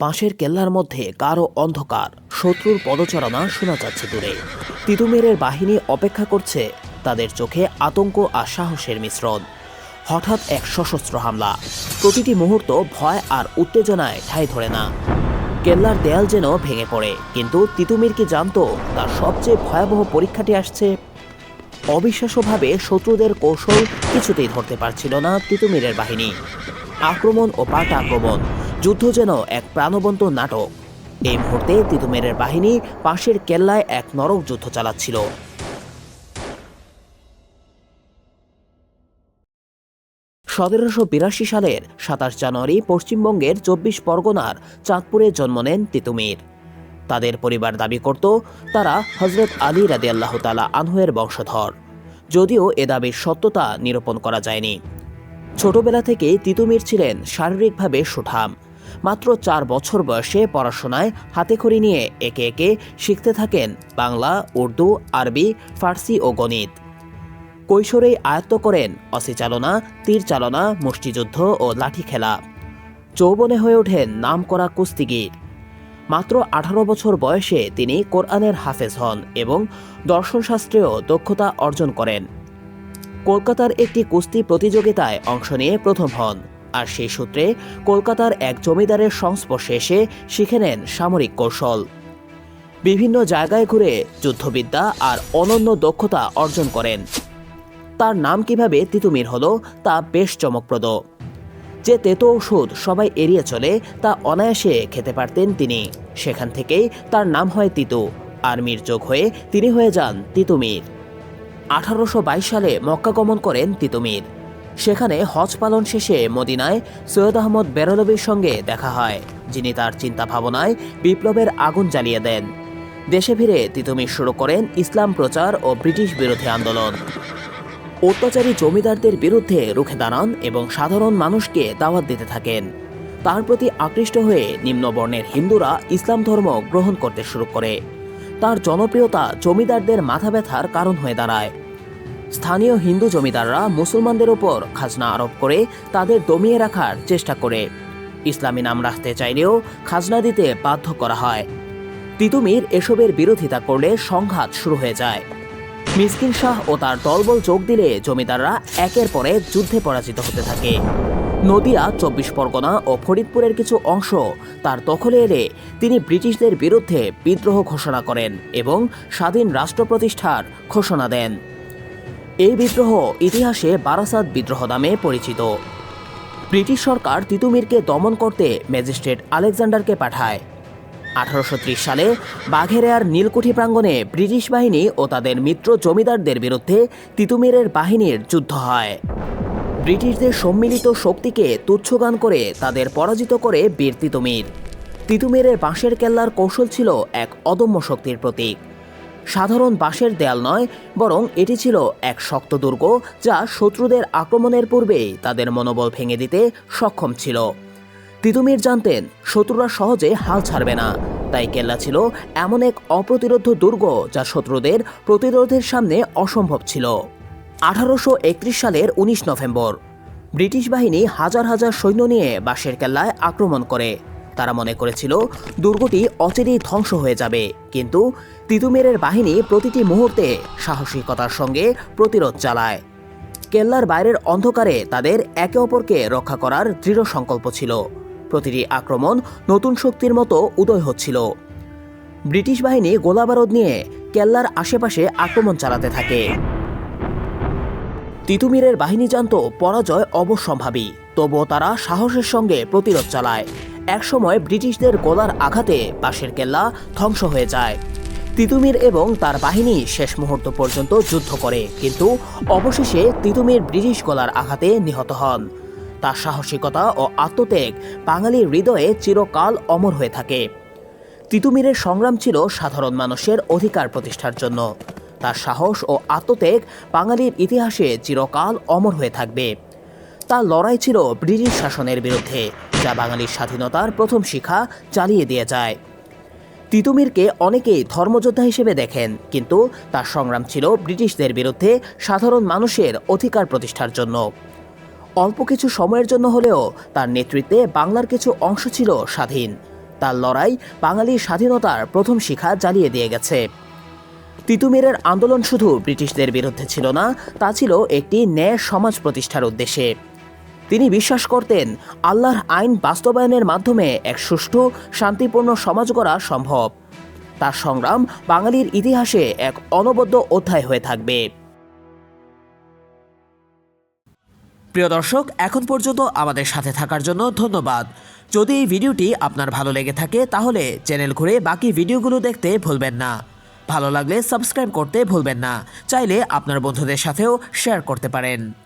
বাঁশের কেল্লার মধ্যে গাঢ় অন্ধকার। শত্রুর পদচারণা শোনা যাচ্ছে দূরে। তিতুমিরের বাহিনী অপেক্ষা করছে তাদের চোখে আতঙ্ক আর সাহসের মিশ্রণ। হঠাৎ এক সশস্ত্র হামলা। প্রতিটি মুহূর্ত ভয় আর উত্তেজনায় ঠাঁই ধরে না। কেল্লার দেয়াল যেন ভেঙে পড়ে, কিন্তু তিতুমির কি জানতো তার সবচেয়ে ভয়াবহ পরীক্ষাটি আসছে? অবিশ্বাস্যভাবে শত্রুদের কৌশল কিছুতেই ধরতে পারছিল না তিতুমিরের বাহিনী। আক্রমণ ও পাল্টা আক্রমণ। যুদ্ধ যেন এক প্রাণবন্ত নাটক। এই মুহূর্তে তিতুমিরের বাহিনী পাশের কেল্লায় এক নরক যুদ্ধ চালাচ্ছিল। সতেরোশো বিরাশি সালের সাতাশ জানুয়ারি পশ্চিমবঙ্গের চব্বিশ পরগনার চাঁদপুরে জন্ম নেন তিতুমির। তাদের পরিবার দাবি করত, তারা হজরত আলী রাদি আল্লাহ তালা আনহুয়ের বংশধর। যদিও এ দাবির সত্যতা নিরূপণ করা যায়নি। ছোটবেলা থেকেই তিতুমির ছিলেন শারীরিকভাবে সুঠাম। মাত্র চার বছর বয়সে পড়াশোনায় হাতেখড়ি নিয়ে একে একে শিখতে থাকেন বাংলা, উর্দু, আরবি, ফার্সি ও গণিত। কৈশোরেই আয়ত্ত করেন অসি চালনা, তীর চালনা, মুষ্টিযুদ্ধ ও লাঠি খেলা। যৌবনে হয়ে ওঠেন নামকরা কুস্তিগির। মাত্র আঠারো বছর বয়সে তিনি কোরআনের হাফেজ হন এবং দর্শনশাস্ত্রেও দক্ষতা অর্জন করেন। কলকাতার একটি কুস্তি প্রতিযোগিতায় অংশ নিয়ে প্রথম হন। আর সেই সূত্রে কলকাতার এক জমিদারের সংস্পর্শে এসে শিখে নেন সামরিক কৌশল। বিভিন্ন জায়গায় ঘুরে যুদ্ধবিদ্যা আর অনন্য দক্ষতা অর্জন করেন। তার নাম কীভাবে তিতুমির হলো তা বেশ চমকপ্রদ। যে তেতো ওষুধ সবাই এড়িয়ে চলে তা অনায়াসে খেতে পারতেন তিনি। সেখান থেকেই তার নাম হয় তিতু আর্মির যোগ হয়ে তিনি হয়ে যান তিতুমির। আঠারোশ বাইশ সালে মক্কা গমন করেন তিতুমির। সেখানে হজ পালন শেষে মদিনায় সৈয়দ আহমদ বেরলবির সঙ্গে দেখা হয়, যিনি তার চিন্তা ভাবনায় বিপ্লবের আগুন জ্বালিয়ে দেন। দেশে ফিরে তিতুমির শুরু করেন ইসলাম প্রচার ও ব্রিটিশ বিরোধী আন্দোলন। অত্যাচারী জমিদারদের বিরুদ্ধে রুখে দাঁড়ান এবং সাধারণ মানুষকে দাওয়াত দিতে থাকেন। তার প্রতি আকৃষ্ট হয়ে নিম্নবর্ণের হিন্দুরা ইসলাম ধর্ম গ্রহণ করতে শুরু করে। তার জনপ্রিয়তা জমিদারদের মাথা ব্যথার কারণ হয়ে দাঁড়ায়। স্থানীয় হিন্দু জমিদাররা মুসলমানদের ওপর খাজনা আরোপ করে তাদের দমিয়ে রাখার চেষ্টা করে। ইসলামী নাম রাখতে চাইলেও খাজনা দিতে বাধ্য করা হয়। তিতুমির এসবের বিরোধিতা করলে সংঘাত শুরু হয়ে যায়। মিসকিন শাহ ও তার দলবল যোগ দিলে জমিদাররা একের পরে যুদ্ধে পরাজিত হতে থাকে। নদিয়া, চব্বিশ পরগনা ও ফরিদপুরের কিছু অংশ তার দখলে এলে তিনি ব্রিটিশদের বিরুদ্ধে বিদ্রোহ ঘোষণা করেন এবং স্বাধীন রাষ্ট্র প্রতিষ্ঠার ঘোষণা দেন। এই বিদ্রোহ ইতিহাসে বারাসাত বিদ্রোহ নামে পরিচিত। ব্রিটিশ সরকার তিতুমিরকে দমন করতে ম্যাজিস্ট্রেট আলেকজান্ডারকে পাঠায়। আঠারোশো ত্রিশ সালে বাঘেরেয়ার নীলকুঠি প্রাঙ্গণে ব্রিটিশ বাহিনী ও তাদের মিত্র জমিদারদের বিরুদ্ধে তিতুমিরের বাহিনীর যুদ্ধ হয়। ব্রিটিশদের সম্মিলিত শক্তিকে তুচ্ছগান করে তাদের পরাজিত করে বীর তিতুমির। তিতুমিরের বাঁশের কেল্লার কৌশল ছিল এক অদম্য শক্তির প্রতীক। সাধারণ বাঁশের দেয়াল নয়, বরং এটি ছিল এক শক্ত দুর্গ যা শত্রুদের আক্রমণের পূর্বেই তাদের মনোবল ভেঙে দিতে সক্ষম ছিল। তিতুমির জানতেন, শত্রুরা সহজে হাল ছাড়বে না। তাই কেল্লা ছিল এমন এক অপ্রতিরোধ দুর্গ যা শত্রুদের প্রতিরোধের সামনে অসম্ভব ছিল। আঠারোশো একত্রিশ সালের উনিশ নভেম্বর, ব্রিটিশ বাহিনী হাজার হাজার সৈন্য নিয়ে বাঁশের কেল্লায় আক্রমণ করে। তারা মনে করেছিল দুর্গটি অচিরেই ধ্বংস হয়ে যাবে, কিন্তু তিতুমিরের বাহিনী প্রতিটি মুহূর্তে সাহসিকতার সঙ্গে প্রতিরোধ চালায়। কেল্লার বাইরের অন্ধকারে তাদের একে অপরকে রক্ষা করার দৃঢ় সংকল্প ছিল। প্রতিটি আক্রমণ নতুন শক্তির মতো উদয় হচ্ছিল। ব্রিটিশ বাহিনী গোলাবারুদ নিয়ে কেল্লার আশেপাশে আক্রমণ চালাতে থাকে। তিতুমিরের বাহিনী জানত পরাজয় অবশ্যম্ভাবী, তবুও তারা সাহসের সঙ্গে প্রতিরোধ চালায়। একসময় ব্রিটিশদের গোলার আঘাতে পাশের কেল্লা ধ্বংস হয়ে যায়। তিতুমির এবং তার বাহিনী শেষ মুহূর্ত পর্যন্ত যুদ্ধ করে, কিন্তু অবশেষে তিতুমির ব্রিটিশ গোলার আঘাতে নিহত হন। তার সাহসিকতা ও আত্মত্যাগ বাঙালির হৃদয়ে চিরকাল অমর হয়ে থাকে। তিতুমিরের সংগ্রাম ছিল সাধারণ মানুষের অধিকার প্রতিষ্ঠার জন্য। তার সাহস ও আত্মত্যাগ বাঙালির ইতিহাসে চিরকাল অমর হয়ে থাকবে। তার লড়াই ছিল ব্রিটিশ শাসনের বিরুদ্ধে। যা বাঙালির স্বাধীনতার প্রথম শিখা চালিয়ে দিয়ে যায়। তিতুমিরকে অনেকেই ধর্মযোদ্ধা হিসেবে দেখেন, কিন্তু তার সংগ্রাম ছিল ব্রিটিশদের বিরুদ্ধে সাধারণ মানুষের অধিকার প্রতিষ্ঠার জন্য। অল্প কিছু সময়ের জন্য হলেও তার নেতৃত্বে বাংলার কিছু অংশ ছিল স্বাধীন। তার লড়াই বাঙালির স্বাধীনতার প্রথম শিখা জ্বালিয়ে দিয়ে গেছে। তিতুমিরের আন্দোলন শুধু ব্রিটিশদের বিরুদ্ধে ছিল না, তা ছিল একটি ন্যায় সমাজ প্রতিষ্ঠার উদ্দেশ্যে। তিনি বিশ্বাস করতেন আল্লাহর আইন বাস্তবায়নের মাধ্যমে এক সুষ্ঠু, শান্তিপূর্ণ সমাজ গড়া সম্ভব। তার সংগ্রাম বাঙালির ইতিহাসে এক অনবদ্য অধ্যায় হয়ে থাকবে। প্রিয় দর্শক, এখন পর্যন্ত আমাদের সাথে থাকার জন্য ধন্যবাদ। যদি এই ভিডিওটি আপনার ভালো লেগে থাকে, তাহলে চ্যানেল ঘুরে বাকি ভিডিওগুলো দেখতে ভুলবেন না। ভালো লাগলে সাবস্ক্রাইব করতে ভুলবেন না। চাইলে আপনার বন্ধুদের সাথেও শেয়ার করতে পারেন।